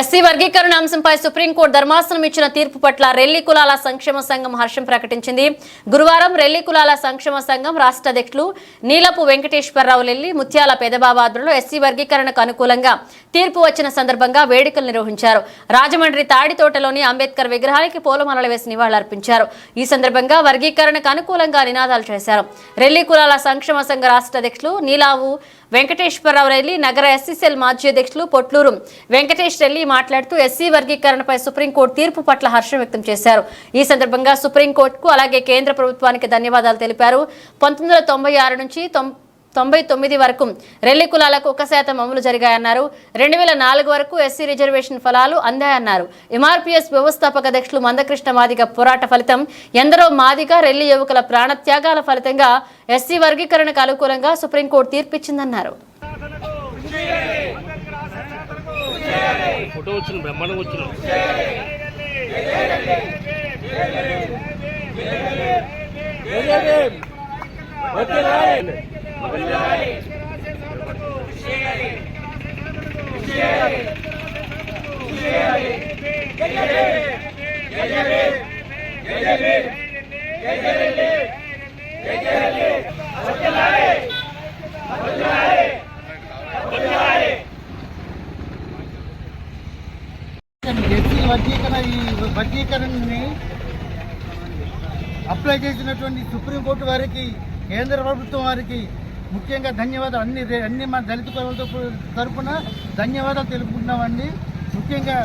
SC వర్గీకరణ అంశంపై supreme court ధర్మాసనం ఇచ్చిన తీర్పు పట్ల రెల్లి కులాల సంక్షేమ సంఘం హర్షం ప్రకటించింది. గురువారం రెల్లి కులాల సంక్షేమ సంఘం రాష్ట్ర అధ్యక్షులు నీలపు వెంకటేశ్వరరావు లెల్లి ముత్యాల పెదబాబు ఎస్సీ వర్గీకరణకు అనుకూలంగా తీర్పు వచ్చిన సందర్భంగా వేడుకలు నిర్వహించారు. రాజమండ్రి తాడితోటలోని అంబేద్కర్ విగ్రహానికి పూలమాలలు వేసి నివాళులర్పించారు. ఈ సందర్భంగా వర్గీకరణకు అనుకూలంగా నినాదాలు చేశారు. రెల్లి కులాల సంక్షేమ సంఘ రాష్ట్ర అధ్యక్షులు నీలావు వెంకటేశ్వరరావు రెల్లి నగర ఎస్సీసీఎల్ మాజీ అధ్యక్షులు పొట్లూరు వెంకటేష్ రెల్లి మాట్లాడుతూ ఎస్సీ వర్గీకరణపై సుప్రీంకోర్టు తీర్పు పట్ల హర్షం వ్యక్తం చేశారు. ఈ సందర్భంగా సుప్రీంకోర్టుకు అలాగే కేంద్ర ప్రభుత్వానికి ధన్యవాదాలు తెలిపారు. పంతొమ్మిది వందల తొంభై ఆరు నుంచి తొం- తొంభై తొమ్మిది వరకు రెల్లి కులాలకు ఒక శాతం అమలు జరిగాయన్నారు. రెండు వేల నాలుగు వరకు ఎస్సీ రిజర్వేషన్ ఫలాలు అందాయన్నారు. ఎంఆర్పీఎస్ వ్యవస్థాపక అధ్యక్షులు మందకృష్ణ మాదిగ పోరాట ఫలితం ఎందరో మాదిగ రెల్లి యువకుల ప్రాణత్యాగాల ఫలితంగా ఎస్సీ వర్గీకరణకు అనుకూలంగా సుప్రీంకోర్టు తీర్పిచ్చిందన్నారు. ఫోటో వచ్చిన బ్రహ్మాండం వచ్చిన ఎస్సీ వర్గీకరణ ఈ వర్గీకరణని అప్లై చేసినటువంటి సుప్రీంకోర్టు వారికి కేంద్ర ప్రభుత్వం వారికి ముఖ్యంగా ధన్యవాదాలు. అన్ని అన్ని మన దళిత కులాలతో తరఫున ధన్యవాదాలు తెలుపుకుంటున్నామండి ముఖ్యంగా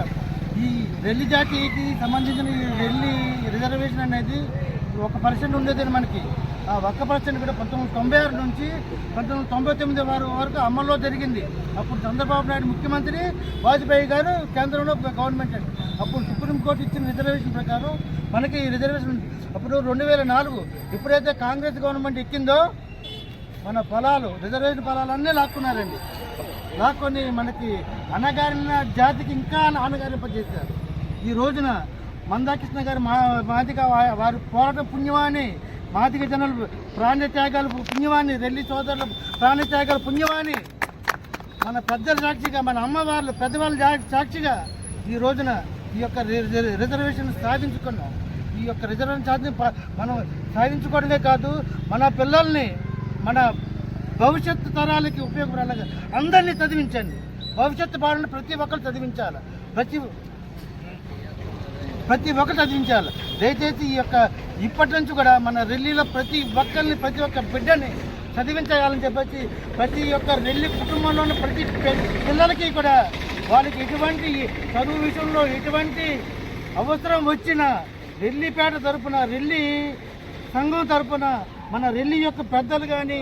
ఈ రెల్లి జాతికి సంబంధించిన ఈ రెల్లి రిజర్వేషన్ అనేది ఒక పర్సెంట్ ఉండేది మనకి ఆ ఒక్క కూడా పంతొమ్మిది తొంభై ఆరు నుంచి పంతొమ్మిది తొంభై తొమ్మిది వారు వరకు అమల్లో జరిగింది. అప్పుడు చంద్రబాబు నాయుడు ముఖ్యమంత్రి వాజ్పేయి గారు కేంద్రంలో గవర్నమెంట్ అండి. అప్పుడు సుప్రీంకోర్టు ఇచ్చిన రిజర్వేషన్ ప్రకారం మనకి ఈ రిజర్వేషన్ ఉంది. అప్పుడు రెండు వేల నాలుగు ఎప్పుడైతే కాంగ్రెస్ గవర్నమెంట్ ఎక్కిందో మన పొలాలు రిజర్వేషన్ పొలాలన్నీ లాక్కున్నారండి. లాక్కొని మనకి అనగారిన జాతికి ఇంకా అనగారింపజేశారు ఈ రోజున మందాకృష్ణ గారు మా మాదిగా వా- వారి పోరాట పుణ్యమాని మాదిక జనులు ప్రాణ పుణ్యవాణి పుణ్యమాని రెల్లి సోదరులు ప్రాణ త్యాగాలు మన పెద్దల సాక్షిగా మన అమ్మవార్లు పెద్దవాళ్ళ సాక్షిగా ఈ రోజున ఈ యొక్క రిజర్వేషన్ సాధించుకున్నాం. ఈ యొక్క రిజర్వేషన్ సాధి మనం సాధించుకోవడమే కాదు మన పిల్లల్ని మన భవిష్యత్తు తరాలకి ఉపయోగపడాలి అందరినీ చదివించండి. భవిష్యత్తు బాలను ప్రతి ఒక్కరు చదివించాలి. ప్రతి ప్రతి ఒక్కరు చదివించాలి దయచేసి ఈ యొక్క ఇప్పటి నుంచి కూడా మన రెల్లీలో ప్రతి ఒక్కరిని ప్రతి ఒక్క బిడ్డని చదివించాలని చెప్పేసి ప్రతి ఒక్క రెల్లి కుటుంబంలో ఉన్న ప్రతి పిల్లలకి కూడా వాళ్ళకి ఎటువంటి చదువు విషయంలో ఎటువంటి అవసరం వచ్చినా రెల్లిపేట తరపున రెల్లి సంఘం తరపున మన రెల్లి యొక్క పెద్దలు కానీ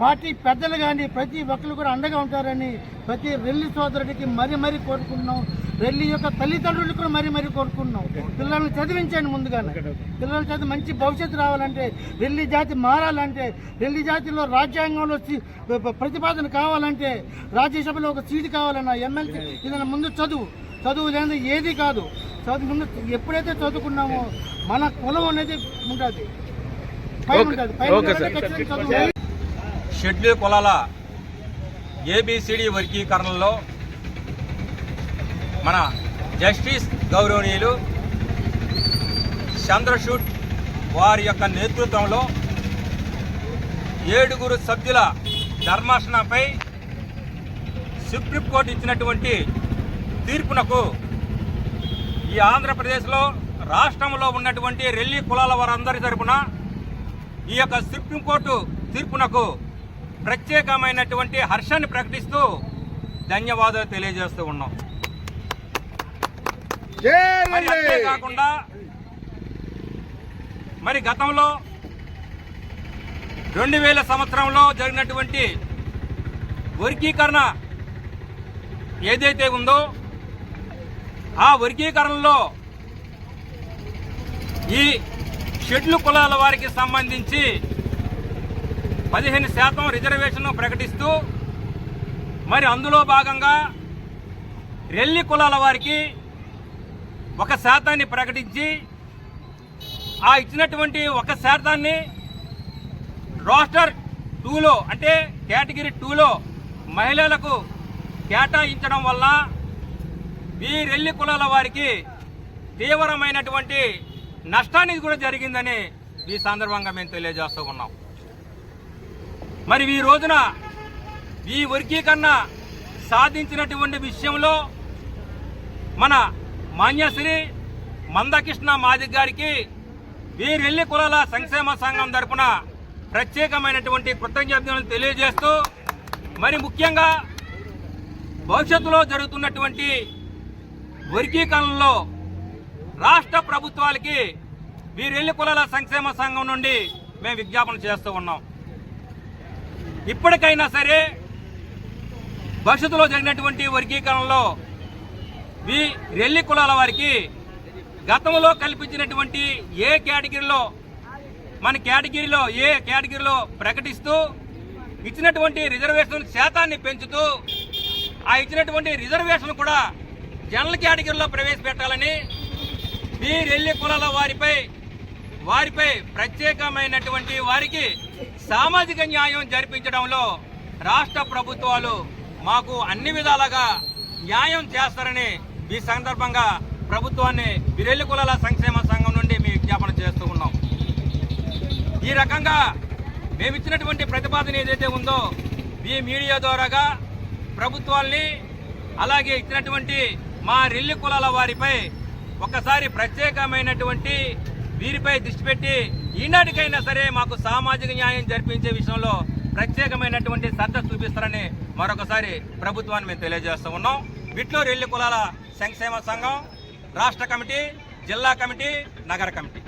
పార్టీ పెద్దలు కానీ ప్రతి ఒక్కరు కూడా అండగా ఉంటారని ప్రతి రెల్లి సోదరుడికి మరీ మరీ కోరుకుంటున్నాం. రెల్లి యొక్క తల్లిదండ్రులు కూడా మరీ మరీ కోరుకుంటున్నాం. పిల్లల్ని చదివించండి ముందుగానే. పిల్లల చదివి మంచి భవిష్యత్తు రావాలంటే రెల్లి జాతి మారాలంటే రెల్లి జాతిలో రాజ్యాంగంలో ప్రతిపాదన కావాలంటే రాజ్యసభలో ఒక సీటు కావాలన్నా ఎమ్మెల్సీ ఏదైనా ముందు చదువు. చదువు లేనిది ఏది కాదు. చదువు ముందు ఎప్పుడైతే చదువుకున్నామో మన కులం అనేది ఉంటుంది షెడ్యూల్ కులాల ఏబిసిడి వర్గీకరణలో మన జస్టిస్ గౌరవనీయులు చంద్రశూట్ వారి యొక్క నేతృత్వంలో ఏడుగురు సభ్యుల ధర్మాసనపై సుప్రీంకోర్టు ఇచ్చినటువంటి తీర్పునకు ఈ ఆంధ్రప్రదేశ్లో రాష్ట్రంలో ఉన్నటువంటి రెల్లి కులాల వారందరి తరపున ఈ యొక్క సుప్రీంకోర్టు తీర్పునకు ప్రత్యేకమైనటువంటి హర్షాన్ని ప్రకటిస్తూ ధన్యవాదాలు తెలియజేస్తూ ఉన్నాం. మరి అంతేకాకుండా మరి గతంలో రెండు వేల సంవత్సరంలో జరిగినటువంటి వర్గీకరణ ఏదైతే ఉందో ఆ వర్గీకరణలో ఈ షెడ్లు కులాల వారికి సంబంధించి పదిహేను శాతం రిజర్వేషన్ ప్రకటిస్తూ మరి అందులో భాగంగా రెల్లి కులాల వారికి ఒక శాతాన్ని ప్రకటించి ఆ ఇచ్చినటువంటి ఒక శాతాన్ని రోస్టర్ టూలో అంటే కేటగిరీ టూలో మహిళలకు కేటాయించడం వల్ల వీరెల్లి కులాల వారికి తీవ్రమైనటువంటి నష్టాన్ని కూడా జరిగిందని ఈ సందర్భంగా మేము తెలియజేస్తూ ఉన్నాం. మరి ఈ రోజున ఈ వర్గీకరణ సాధించినటువంటి విషయంలో మన మాన్యశ్రీ మందకృష్ణ మాదిక్ గారికి వీరెల్లి కులాల సంక్షేమ సంఘం తరపున ప్రత్యేకమైనటువంటి కృతజ్ఞతలు తెలియజేస్తూ మరి ముఖ్యంగా భవిష్యత్తులో జరుగుతున్నటువంటి వర్గీకరణలో రాష్ట్ర ప్రభుత్వాలకి వీరెల్లి కులాల సంక్షేమ సంఘం నుండి మేము విజ్ఞాపన చేస్తూ ఉన్నాం. ఇప్పటికైనా సరే భవిష్యత్తులో జరిగినటువంటి వర్గీకరణలో ఈ రెల్లి కులాల వారికి గతంలో కల్పించినటువంటి ఏ కేటగిరీలో మన కేటగిరీలో ఏ కేటగిరీలో ప్రకటిస్తూ ఇచ్చినటువంటి రిజర్వేషన్ శాతాన్ని పెంచుతూ ఆ ఇచ్చినటువంటి రిజర్వేషన్ కూడా జనరల్ కేటగిరీలో ప్రవేశపెట్టాలని ఈ రెల్లి కులాల వారిపై వారిపై ప్రత్యేకమైనటువంటి వారికి సామాజిక న్యాయం జరిపించడంలో రాష్ట్ర ప్రభుత్వాలు మాకు అన్ని విధాలుగా న్యాయం చేస్తారని ఈ సందర్భంగా ప్రభుత్వాన్ని బిరెల్లి కులాల సంక్షేమ సంఘం నుండి మేము విజ్ఞాపన చేస్తూ ఉన్నాం. ఈ రకంగా మేము ఇచ్చినటువంటి ప్రతిపాదన ఏదైతే ఉందో ఈ మీడియా ద్వారాగా ప్రభుత్వాల్ని అలాగే ఇచ్చినటువంటి మా రెల్లి కులాల వారిపై ఒకసారి ప్రత్యేకమైనటువంటి వీరిపై దృష్టి పెట్టి ఈనాటికైనా సరే మాకు సామాజిక న్యాయం జరిపించే విషయంలో ప్రత్యేకమైనటువంటి శ్రద్ధ చూపిస్తారని మరొకసారి ప్రభుత్వాన్ని మేము తెలియజేస్తూ ఉన్నాం. వీటిలో రెల్లి కులాల సంక్షేమ సంఘం రాష్ట్ర కమిటీ జిల్లా కమిటీ నగర కమిటీ.